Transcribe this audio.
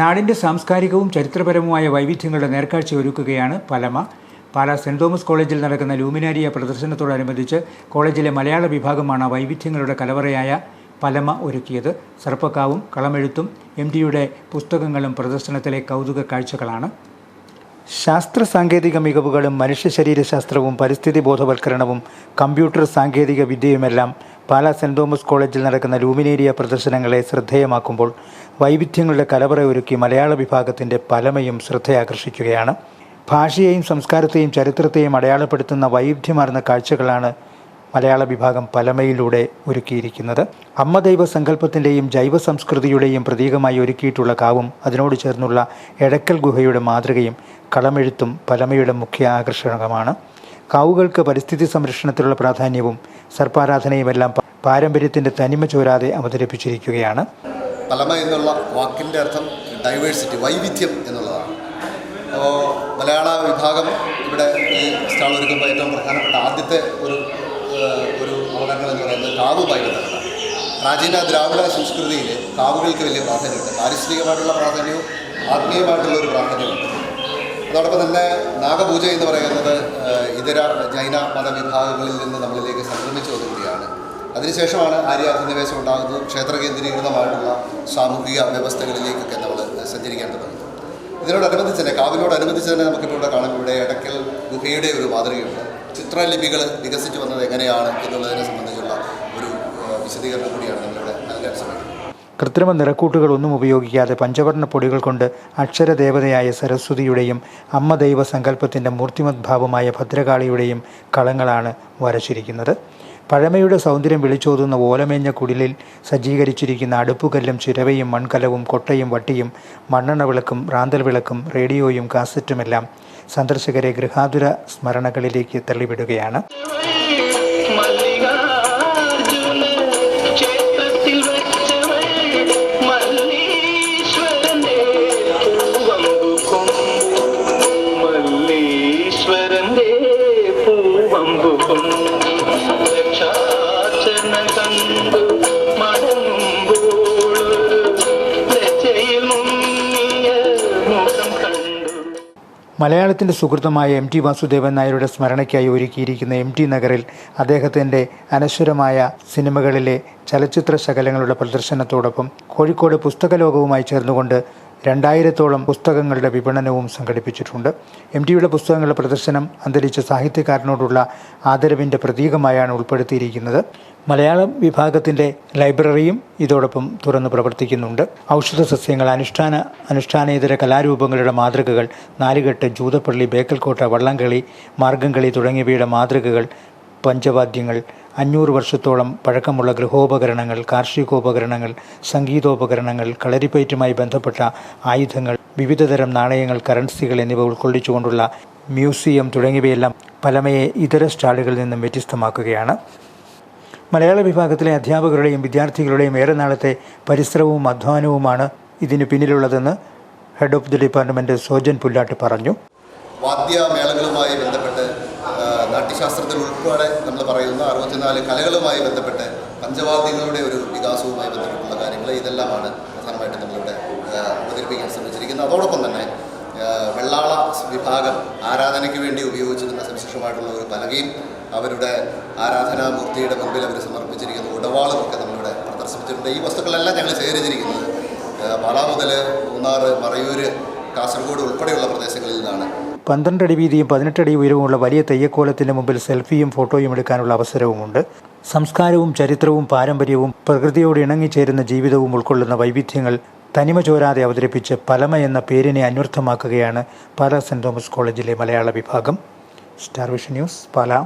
നാടിന്റെ സാംസ്കാരികവും ചരിത്രപരവുമായ വൈവിധ്യങ്ങളുടെ നേർക്കാഴ്ച ഒരുക്കുകയാണ് പലമ. പാലാ സെന്റ് തോമസ് കോളേജിൽ നടക്കുന്ന ലൂമിനാരിയ പ്രദർശനത്തോടനുബന്ധിച്ച് കോളേജിലെ മലയാള വിഭാഗമാണ് വൈവിധ്യങ്ങളുടെ കലവറയായ പലമ ഒരുക്കിയത്. സർപ്പക്കാവും കളമെഴുത്തും എം ടിയുടെ പുസ്തകങ്ങളും പ്രദർശനത്തിലെ കൗതുക കാഴ്ചകളാണ്. ശാസ്ത്ര സാങ്കേതിക മികവുകളും മനുഷ്യ ശരീരശാസ്ത്രവും പരിസ്ഥിതി ബോധവൽക്കരണവും കമ്പ്യൂട്ടർ സാങ്കേതിക വിദ്യയുമെല്ലാം പാലാ സെന്റ് തോമസ് കോളേജിൽ നടക്കുന്ന ലൂമിനേരിയ പ്രദർശനങ്ങളെ ശ്രദ്ധേയമാക്കുമ്പോൾ വൈവിധ്യങ്ങളുടെ കലവറ ഒരുക്കി മലയാള വിഭാഗത്തിന്റെ പലമയും ശ്രദ്ധയാകർഷിക്കുകയാണ്. ഭാഷയെയും സംസ്കാരത്തെയും ചരിത്രത്തെയും അടയാളപ്പെടുത്തുന്ന വൈവിധ്യമാർന്ന കാഴ്ചകളാണ് മലയാള വിഭാഗം പലമയിലൂടെ ഒരുക്കിയിരിക്കുന്നത്. അമ്മദൈവ സങ്കല്പത്തിന്റെയും ജൈവ സംസ്കൃതിയുടെയും പ്രതീകമായി ഒരുക്കിയിട്ടുള്ള കാവും അതിനോട് ചേർന്നുള്ള എടക്കൽ ഗുഹയുടെ മാതൃകയും കളമെഴുത്തും പലമയുടെ മുഖ്യ ആകർഷണമാണ് കാവുകൾക്ക് പരിസ്ഥിതി സംരക്ഷണത്തിലുള്ള പ്രാധാന്യവും സർപ്പാരാധനയുമെല്ലാം പാരമ്പര്യത്തിന്റെ തനിമ ചോരാതെ അവതരിപ്പിച്ചിരിക്കുകയാണ്. പലമ എന്നുള്ള വാക്കിന്റെ അർത്ഥം ഡൈവേഴ്സിറ്റി വൈവിധ്യം എന്നുള്ളതാണ്. അപ്പോൾ മലയാള വിഭാഗം ഇവിടെ ഈ സ്റ്റാൾ ഒരുക്കുമ്പോൾ ഏറ്റവും പ്രധാനപ്പെട്ട ആദ്യത്തെ ഒരു ഒരു അവതരണം എന്ന് പറയുന്നത് കാവ് ബന്ധപ്പെട്ട പ്രാചീന ദ്രാവിഡ സംസ്കൃതിയിൽ കാവുകൾക്ക് വലിയ പ്രാധാന്യമുണ്ട്. പാരിസ്ഥിതികമായിട്ടുള്ള പ്രാധാന്യവും ആത്മീയമായിട്ടുള്ള ഒരു പ്രാധാന്യമുണ്ട് അതോടൊപ്പം തന്നെ നാഗപൂജ എന്ന് പറയുന്നത് ഇതര ജൈന മതവിഭാഗങ്ങളിൽ നിന്ന് നമ്മളിലേക്ക് സംക്രമിച്ചു വന്നുകൂടിയാണ് അതിനുശേഷമാണ് ആര്യ അധിനിവേശം ഉണ്ടാകുന്നത്. ക്ഷേത്ര കേന്ദ്രീകൃതമായിട്ടുള്ള സാമൂഹിക വ്യവസ്ഥകളിലേക്കൊക്കെ നമ്മൾ സഞ്ചരിക്കാൻ തുടങ്ങി ഇതിനോടനുബന്ധിച്ച് തന്നെ കാവിനോടനുബന്ധിച്ച് തന്നെ നമുക്കിപ്പോൾ ഇവിടെ കാണാം ഇവിടെ ഇടയ്ക്കൽ ഗുഹയുടെ ഒരു മാതൃകയുണ്ട്. ചിത്രലിപികൾ വികസിച്ചു വന്നത് എങ്ങനെയാണ് എന്നുള്ളതിനെ സംബന്ധിച്ചുള്ള ഒരു വിശദീകരണം കൂടിയാണ് നമ്മളിവിടെ നൽകാൻ ശ്രമിക്കുന്നത്. കൃത്രിമ നിറക്കൂട്ടുകളൊന്നും ഉപയോഗിക്കാതെ പഞ്ചവർണ പൊടികൾ കൊണ്ട് അക്ഷരദേവതയായ സരസ്വതിയുടെയും അമ്മ ദൈവ സങ്കല്പത്തിന്റെ മൂർത്തിമദ്ഭാവമായ ഭദ്രകാളിയുടെയും കളങ്ങളാണ് വരച്ചിരിക്കുന്നത്. പഴമയുടെ സൗന്ദര്യം വിളിച്ചോതുന്ന ഓലമേഞ്ഞ കുടിലിൽ സജ്ജീകരിച്ചിരിക്കുന്ന അടുപ്പുകല്ലും ചിരവയും മൺകലവും കൊട്ടയും വട്ടിയും മണ്ണെണ്ണ വിളക്കും റാന്തൽ വിളക്കും റേഡിയോയും കാസറ്റുമെല്ലാം സന്ദർശകരെ ഗൃഹാതുര സ്മരണകളിലേക്ക് തള്ളിവിടുകയാണ്. കണ്ടു മലയാളത്തിന്റെ സുഹൃത്തമായ എം ടി വാസുദേവൻ നായരുടെ സ്മരണയ്ക്കായി ഒരുക്കിയിരിക്കുന്ന എം ടി നഗറിൽ അദ്ദേഹത്തിന്റെ അനശ്വരമായ സിനിമകളിലെ ചലച്ചിത്ര ശകലങ്ങളുടെ പ്രദർശനത്തോടൊപ്പം കോഴിക്കോട് പുസ്തകലോകവുമായി ചേർന്നുകൊണ്ട് രണ്ടായിരത്തോളം പുസ്തകങ്ങളുടെ വിപണനവും സംഘടിപ്പിച്ചിട്ടുണ്ട്. എം ടിയുടെ പുസ്തകങ്ങളുടെ പ്രദർശനം അന്തരിച്ച സാഹിത്യകാരനോടുള്ള ആദരവിന്റെ പ്രതീകമായാണ് ഉൾപ്പെടുത്തിയിരിക്കുന്നത്. മലയാളം വിഭാഗത്തിന്റെ ലൈബ്രറിയും ഇതോടൊപ്പം തുറന്നു പ്രവർത്തിക്കുന്നുണ്ട്. ഔഷധ സസ്യങ്ങൾ അനുഷ്ഠാന അനുഷ്ഠാനേതര കലാരൂപങ്ങളുടെ മാതൃകകൾ നാലുകെട്ട് ജൂതപ്പള്ളി ബേക്കൽക്കോട്ട വള്ളംകളി മാർഗംകളി തുടങ്ങിയവയുടെ മാതൃകകൾ പഞ്ചവാദ്യങ്ങൾ അഞ്ഞൂറ് വർഷത്തോളം പഴക്കമുള്ള ഗൃഹോപകരണങ്ങൾ കാർഷികോപകരണങ്ങൾ സംഗീതോപകരണങ്ങൾ കളരിപ്പയറ്റുമായി ബന്ധപ്പെട്ട ആയുധങ്ങൾ വിവിധതരം നാണയങ്ങൾ കറൻസികൾ എന്നിവ ഉൾക്കൊള്ളിച്ചുകൊണ്ടുള്ള മ്യൂസിയം തുടങ്ങിയവയെല്ലാം പലമയെ ഇതര സ്റ്റാളുകളിൽ നിന്നും വ്യത്യസ്തമാക്കുകയാണ്. മലയാള വിഭാഗത്തിലെ അധ്യാപകരുടെയും വിദ്യാർത്ഥികളുടെയും ഏറെ നാളത്തെ പരിശ്രമവും അധ്വാനവുമാണ് ഇതിന് പിന്നിലുള്ളതെന്ന് head of the department Sojan Pullattu പറഞ്ഞു. വാദ്യമേളങ്ങളുമായി ബന്ധപ്പെട്ട് നാട്യശാസ്ത്രത്തിൽ ഉൾപ്പെടെ നമ്മൾ പറയുന്ന അറുപത്തിനാല് കലകളുമായി ബന്ധപ്പെട്ട് പഞ്ചവാദ്യങ്ങളുടെ ഒരു വികാസവുമായി ബന്ധപ്പെട്ടുള്ള കാര്യങ്ങൾ ഇതെല്ലാമാണ് പ്രധാനമായിട്ടും നമ്മളിവിടെ അവതരിപ്പിക്കാൻ ശ്രമിച്ചിരിക്കുന്നത്. അതോടൊപ്പം തന്നെ വെള്ളാള വിഭാഗം ആരാധനയ്ക്ക് വേണ്ടി ഉപയോഗിച്ചിരുന്ന സവിശേഷമായിട്ടുള്ള ഒരു പലകയും അവരുടെ ആരാധനാമൂർത്തിയുടെ മുമ്പിൽ അവർ സമർപ്പിച്ചിരിക്കുന്ന ഉടവാളും ഒക്കെ നമ്മളിവിടെ പ്രദർശിപ്പിച്ചിട്ടുണ്ട്. ഈ വസ്തുക്കളെല്ലാം ഞങ്ങൾ ശേഖരിച്ചിരിക്കുന്നത് പാല മുതൽ മൂന്നാർ മറയൂർ കാസർഗോഡ് ഉൾപ്പെടെയുള്ള പ്രദേശങ്ങളിൽ നിന്നാണ്. പന്ത്രണ്ട് അടി വീതിയും പതിനെട്ടടി ഉയരവുമുള്ള വലിയ തെയ്യക്കോലത്തിന്റെ മുമ്പിൽ സെൽഫിയും ഫോട്ടോയും എടുക്കാനുള്ള അവസരവുമുണ്ട്. സംസ്കാരവും ചരിത്രവും പാരമ്പര്യവും പ്രകൃതിയോട് ഇണങ്ങിച്ചേരുന്ന ജീവിതവും ഉൾക്കൊള്ളുന്ന വൈവിധ്യങ്ങൾ തനിമ ചോരാതെ അവതരിപ്പിച്ച് പലമ എന്ന പേരിനെ അന്വർത്ഥമാക്കുകയാണ് പാലാ സെന്റ് തോമസ് കോളേജിലെ മലയാള വിഭാഗം. Star vision news Pala.